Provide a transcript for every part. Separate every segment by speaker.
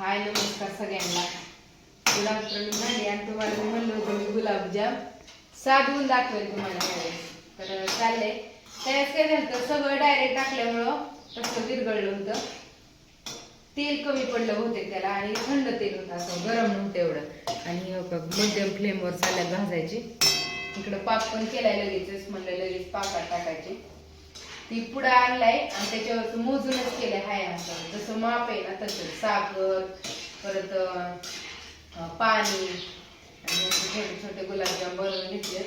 Speaker 1: हाय नमस्कार सगळ्यांना. Good afternoon झाली आणि तुम्हाला मी म्हणलं होतं मी गुलाबजाम साधून दाखवेल तुम्हाला ह्यावेळेस तर चाललंय. त्यावेळेस काय झालं होतं, सगळं डायरेक्ट टाकल्यामुळं तसं विरगळलं होतं. तेल कमी पडलं होते त्याला आणि थंड तेल होतं असं गरम नव्हतं एवढं आणि मध्यम फ्लेमवर चालल्या भाजायची. इकडं पाक पण केलाय लगेचच म्हणलं लगेच पाकात टाकायचे. ती पुढं आणलाय आणि त्याच्यावर मोजूनच केलंय. हाय असं जसं माप आहे ना तसं. साखर परत पाणी. आणि छोटे छोटे गुलाबजाम बनवून घेतले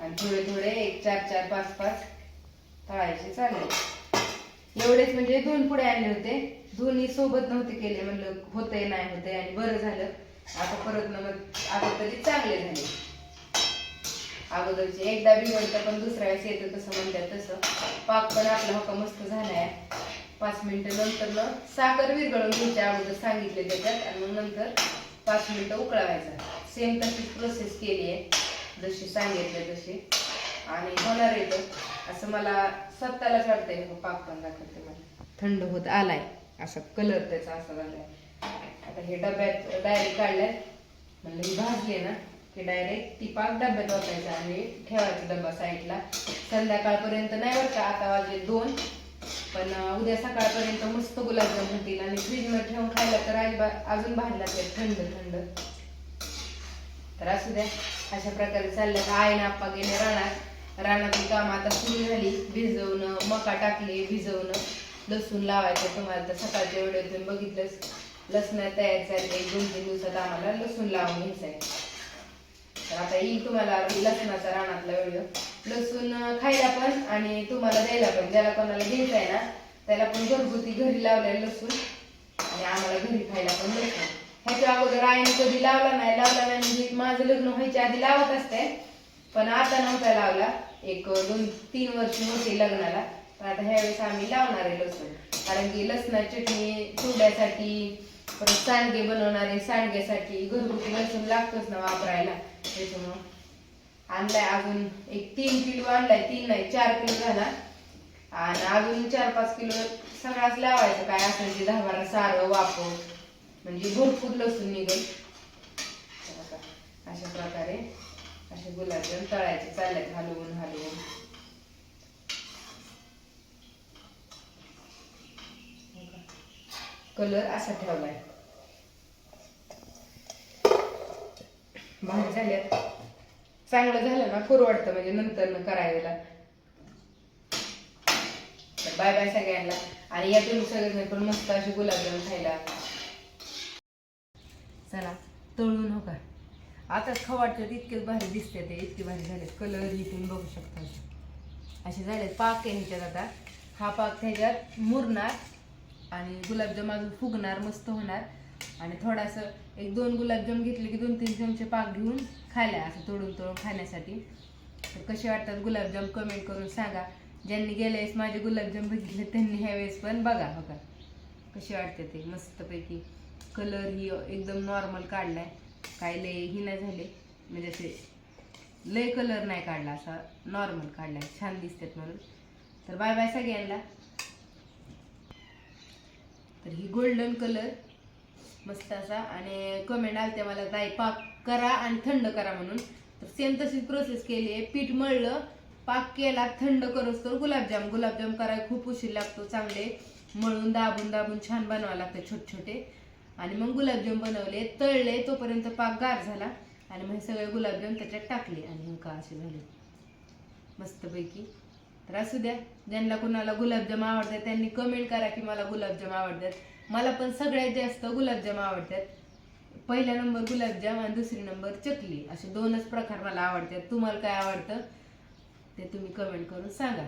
Speaker 1: आणि थोडे थोडे एक चार चार पाच पाच तळायचे चालले. एवढेच म्हणजे दोन पुढे आणले होते. दोन्ही सोबत नव्हते केले. म्हणलं होतंय नाही होतंय. आणि बरं झालं. आता परत ना मग आता तरी चांगले झाले. अगोदरची. एकदा बिघडतं पण दुसऱ्या वेळेस येतं तसं म्हणतात तसं. पाक पण आपला हक्का मस्त आहे पाच मिनिटं नंतर न साखर विरघळून घ्यायच्या अगोदर सांगितले त्याच्यात आणि मग नंतर पाच मिनिटं उकळावायचा. सेम तशीच प्रोसेस केली आहे. जशी सांगितले तशी. आणि होणार येतं असं मला स्वतःलाच वाटतंय हो पाक पण दाखवते मला. थंड होत आलाय. असा कलर त्याचा असा झालाय. आता हे डब्यात डायरेक्ट काढलाय. म्हणलं ही भाजली आहे ना की डायरेक्ट ती डब्यात वाटायचा आणि ठेवायचा डब्बा साईडला. संध्याकाळपर्यंत नाही बरं का आता वाजले दोन. पण उद्या सकाळपर्यंत मस्त गुलाबजाम होतील आणि फ्रीजमध्ये ठेवून खायला तर अजिबात अजून बाहेर लागते थंड थंड. तर असू द्या अशा प्रकारे चाललं का आई ना आप्पा गेले रानात. रानातली काम आता सुरू झाली. भिजवणं मका टाकले भिजवणं. लसूण लावायचं तुम्हाला तर सकाळच्या व्हिडिओ बघितलंच. लसणं तयार झाले एक दोन तीन दिवसात आम्हाला लसूण लावून घ्यायचं आहे तर आता येईल तुम्हाला लसणाचा रानातला व्हिडिओ. लसूण खायला पण आणि तुम्हाला द्यायला पण. ज्याला कोणाला घ्यायचं आहे ना त्याला पण घरगुती घरी लावलाय लसूण आणि आम्हाला घरी खायला पण लसूण ह्याच्या अगोदर आईने कधी लावला नाही लावला नाही म्हणजे माझं लग्न व्हायच्या आधी लावत असते. पण आता नव्हता लावला. एक दोन तीन वर्ष होते लग्नाला. पण आता ह्यावेळेस आम्ही लावणार आहे लसूण. कारण की लसणाची चटणी चिवड्यासाठी परत सांडगे बनवणारे सांडग्यासाठी घरगुती लसूण लागतोच ना वापरायला. त्याच्यामुळं आणलाय अजून एक तीन किलो आणलाय तीन नाही चार किलो झाला आणि अजून चार पाच किलो सगळाच लावायचं काय असेल ते दहा बारा सारं वापर. म्हणजे भरपूर लसूण निघेल. अशा प्रकारे असे गुलाबजाम तळायचे चालल्यात हलवून हलवून. कलर असा ठेवलाय. भारी झाल्यात. चांगलं झालं ना वाटतं म्हणजे नंतर करायला. बाय बाय सगळ्यांना. आणि या तुम्ही पण मस्त अशी गुलाबजाम खायला. चला तळून हो का आता खाऊ वाटतं इतकेच भारी दिसते ते इतके भारी झालेत. कलर इथून बघू शकता असे. झालेत पाक आहे ह्याच्यात आता. हा पाक ह्याच्यात मुरणार आणि गुलाबजाम अजून फुगणार मस्त होणार. आणि थोडासा एक दोन गुलाबजाम घेतले की दोन तीन चमचे पाक घेऊन खायला असं तोडून तोडून खाण्यासाठी. तर कसे वाटतात गुलाबजाम? कमेंट करून सांगा. ज्यांनी गेल्या वेळेस माझे गुलाबजाम बघितले त्यांनी ह्या वेळेस पण बघा हो बघा कसे वाटते ते? मस्तपैकी कलर ही एकदम नॉर्मल काढलाय. काय लय ही नाही झाले. म्हणजे असे लय कलर नाही काढला असा नॉर्मल काढलाय. छान दिसतात म्हणून. तर बाय बाय सगळ्यांना. तर ही गोल्डन कलर मस्त असा. आणि कमेंट आलते मला जाई पाक करा आणि थंड करा म्हणून. तर सेम तशीच प्रोसेस केली आहे. पीठ मळलं पाक केला थंड करोस तर गुलाबजाम. गुलाबजाम करायला खूप उशीर लागतो चांगले. मळून दाबून दाबून छान बनवावं लागतं छोटे छोटे आणि मग गुलाबजाम बनवले. तळले तोपर्यंत पाक गार झाला. आणि मग हे सगळे गुलाबजाम त्याच्यात टाकले आणि मग का असे झाले. मस्तपैकी. तर असू द्या. ज्यांना कुणाला गुलाबजाम आवडतात त्यांनी कमेंट करा की मला गुलाबजाम आवडतात. मला पण सगळ्यात जास्त गुलाबजाम आवडतात. पहिला नंबर गुलाबजाम आणि दुसरी नंबर चकली. असे दोनच प्रकार मला आवडतात. तुम्हाला काय आवडतं? ते तुम्ही कमेंट करून सांगा.